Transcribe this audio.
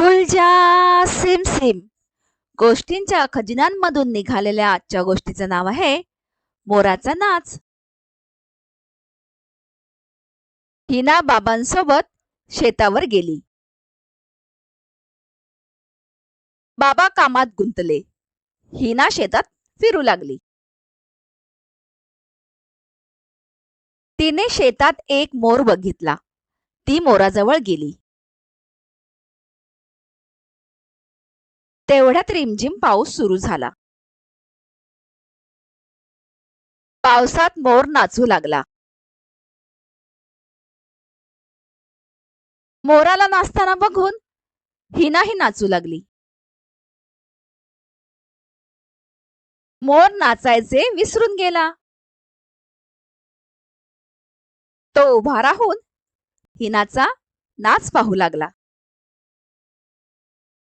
खुलजा SIM SIM. गोष्टींच्या खजिन्यांमधून निघालेल्या आजच्या गोष्टीचं नाव आहे मोराचा नाच. हिना बाबांसोबत शेतावर गेली. बाबा कामात गुंतले. हिना शेतात फिरू लागली. तिने शेतात एक मोर बघितला. ती मोराजवळ गेली. तेवढ्यात रिमझिम पाऊस सुरू झाला. पावसात मोर नाचू लागला. मोराला नाचताना बघून हिनाही नाचू लागली. मोर नाचायचे विसरून गेला. तो उभा राहून हिनाचा नाच पाहू लागला.